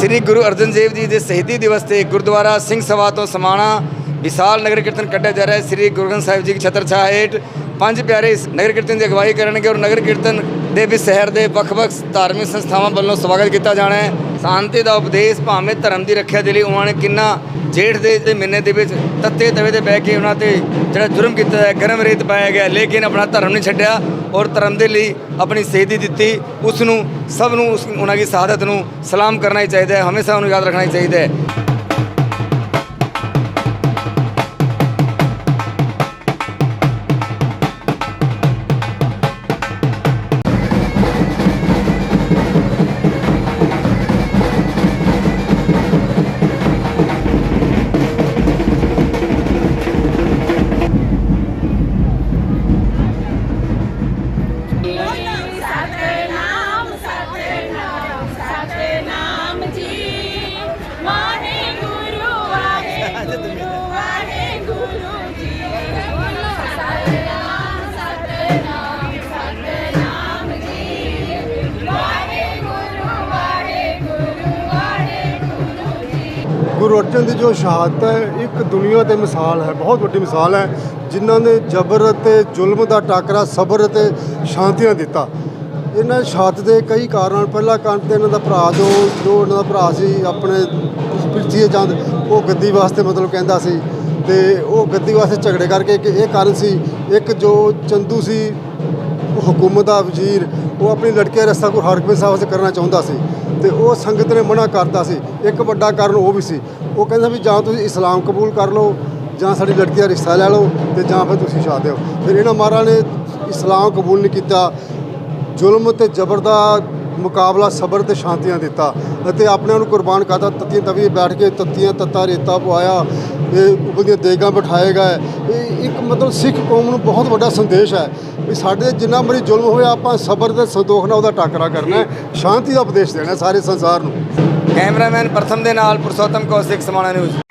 ਸ੍ਰੀ ਗੁਰੂ ਅਰਜਨ ਦੇਵ ਜੀ ਦੇ ਸ਼ਹੀਦੀ ਦਿਵਸ ਤੇ ਗੁਰਦੁਆਰਾ ਸਿੰਘ ਸਭਾ ਤੋਂ ਸਮਾਣਾ ਵਿਸ਼ਾਲ ਨਗਰ ਕੀਰਤਨ ਕੱਢਿਆ ਜਾ ਰਿਹਾ ਹੈ। ਸ੍ਰੀ ਗੁਰੂ ਗ੍ਰੰਥ ਸਾਹਿਬ ਜੀ ਦੀ ਛਤਰ ਛਾਇਆ ਹੇਠ ਪੰਜ ਪਿਆਰੇ ਇਸ ਨਗਰ ਕੀਰਤਨ ਦੀ ਅਗਵਾਈ ਕਰਨਗੇ ਔਰ ਨਗਰ ਕੀਰਤਨ ਦੇ ਵਿੱਚ ਸ਼ਹਿਰ ਦੇ ਵੱਖ-ਵੱਖ ਧਾਰਮਿਕ ਸੰਸਥਾਵਾਂ ਵੱਲੋਂ ਸਵਾਗਤ ਕੀਤਾ ਜਾਣਾ ਹੈ। ਸ਼ਾਂਤੀ ਦਾ ਉਪਦੇਸ਼ ਭਾਵੇਂ ਧਰਮ ਦੀ ਰੱਖਿਆ ਦੇ ਲਈ ਉਹਨਾਂ ਨੇ ਕਿੰਨਾ ਜੇਠ ਦੇ ਤੇ ਮਹੀਨੇ ਦੇ ਵਿੱਚ ਤੱਤੇ ਤਵੇ ਤੇ ਬਹਿ ਕੇ ਉਹਨਾਂ ਤੇ ਜਿਹੜਾ ਜੁਰਮ ਕੀਤਾ ਹੈ, ਗਰਮ ਰੇਤ ਪਾਇਆ ਗਿਆ, ਲੇਕਿਨ ਆਪਣਾ ਧਰਮ ਨਹੀਂ ਛੱਡਿਆ ਔਰ ਧਰਮ ਦੇ ਲਈ ਆਪਣੀ ਸ਼ਹੀਦੀ ਦਿੱਤੀ। ਉਸ ਨੂੰ ਸਭ ਨੂੰ, ਉਸ ਉਹਨਾਂ ਦੀ ਸ਼ਹਾਦਤ ਨੂੰ ਸਲਾਮ ਕਰਨਾ ਹੀ ਚਾਹੀਦਾ ਹੈ, ਹਮੇਸ਼ਾ ਉਹਨੂੰ ਯਾਦ ਰੱਖਣਾ ਹੀ ਚਾਹੀਦਾ ਹੈ। ਗੁਰੂ ਅਰਜਨ ਦੀ ਜੋ ਸ਼ਹਾਦਤ ਹੈ, ਇੱਕ ਦੁਨੀਆ ਤੇ ਮਿਸਾਲ ਹੈ, ਬਹੁਤ ਵੱਡੀ ਮਿਸਾਲ ਹੈ, ਜਿਨ੍ਹਾਂ ਨੇ ਜਬਰ ਅਤੇ ਜ਼ੁਲਮ ਦਾ ਟਾਕਰਾ, ਸਬਰ ਅਤੇ ਸ਼ਾਂਤੀ ਨਾਲ ਦਿੱਤਾ। ਇਹਨਾਂ ਸ਼ਹਾਦਤ ਦੇ ਕਈ ਕਾਰਨ ਪਹਿਲਾ ਕਾਰਨ ਤੇ ਇਹਨਾਂ ਦਾ ਭਰਾ, ਜੋ ਜੋ ਇਹਨਾਂ ਦਾ ਭਰਾ ਸੀ, ਆਪਣੇ ਪ੍ਰਿਥੀ ਚੰਦ, ਉਹ ਗੱਦੀ ਵਾਸਤੇ ਮਤਲਬ ਕਹਿੰਦਾ ਸੀ, ਤੇ ਉਹ ਗੱਦੀ ਵਾਸਤੇ ਝਗੜੇ ਕਰਕੇ ਕਿ ਇਹ ਕਾਰਨ ਸੀ, ਇੱਕ ਜੋ ਚੰਦੂ ਸੀ ਹਕੂਮਤ ਦਾ ਵਜ਼ੀਰ, ਉਹ ਆਪਣੀ ਲੜਕੇ ਦਾ ਰਸਤਾ ਕੋਈ ਹਰਗੋਬਿੰਦ ਸਾਹਿਬ ਵਾਸਤੇ ਕਰਨਾ ਚਾਹੁੰਦਾ ਸੀ। ਤੇ ਉਹ ਸੰਗਤ ਨੇ ਮਨਾ ਕਰਤਾ ਸੀ। ਇੱਕ ਵੱਡਾ ਕਾਰਨ ਉਹ ਵੀ ਸੀ। ਉਹ ਕਹਿੰਦਾ ਵੀ ਜਾਂ ਤੁਸੀਂ ਇਸਲਾਮ ਕਬੂਲ ਕਰ ਲਓ, ਜਾਂ ਸਾਡੀ ਲੜਕੀ ਦਾ ਰਿਸ਼ਤਾ ਲੈ ਲਓ ਤੇ ਜਾਂ ਫਿਰ ਤੁਸੀਂ ਛਾ ਦਿਓ। ਫਿਰ ਇਹਨਾਂ ਮਹਾਰਾਜ ਨੇ ਇਸਲਾਮ ਕਬੂਲ ਨਹੀਂ ਕੀਤਾ। ਜ਼ੁਲਮ ਤੇ ਜ਼ਬਰ ਦਾ ਮੁਕਾਬਲਾ ਸਬਰ ਤੇ ਸ਼ਾਂਤੀਆਂ ਦਿੱਤਾ ਅਤੇ ਆਪਣੇ ਨੂੰ ਕੁਰਬਾਨ ਕਰਤਾ। ਤੱਤੀਆਂ ਤਵੀ ਬੈਠ ਕੇ ਤੱਤੀਆਂ ਤੱਤਾ ਰੇਤਾ ਪਵਾਇਆ। ਇਹ ਦੀਆਂ ਦੇਗਾਂ ਬਿਠਾਏਗਾ। ਇਹ ਇੱਕ ਮਤਲਬ ਸਿੱਖ ਕੌਮ ਨੂੰ ਬਹੁਤ ਵੱਡਾ ਸੰਦੇਸ਼ ਹੈ ਵੀ ਸਾਡੇ ਜਿੰਨਾ ਮਰੀ ਜ਼ੁਲਮ ਹੋਇਆ ਆਪਾਂ ਸਬਰ ਤੇ ਸੰਤੋਖ ਨਾਲ ਉਹਦਾ ਟਾਕਰਾ ਕਰਨਾ ਸ਼ਾਂਤੀ ਦਾ ਉਪਦੇਸ਼ ਦੇਣਾ ਸਾਰੇ ਸੰਸਾਰ ਨੂੰ। ਕੈਮਰਾਮੈਨ ਪ੍ਰਥਮ ਦੇ ਨਾਲ ਪੁਰਸ਼ੋਤਮ ਕੌਸ਼ਿਕ ਸਮਾਣਾ ਨਿਊਜ਼।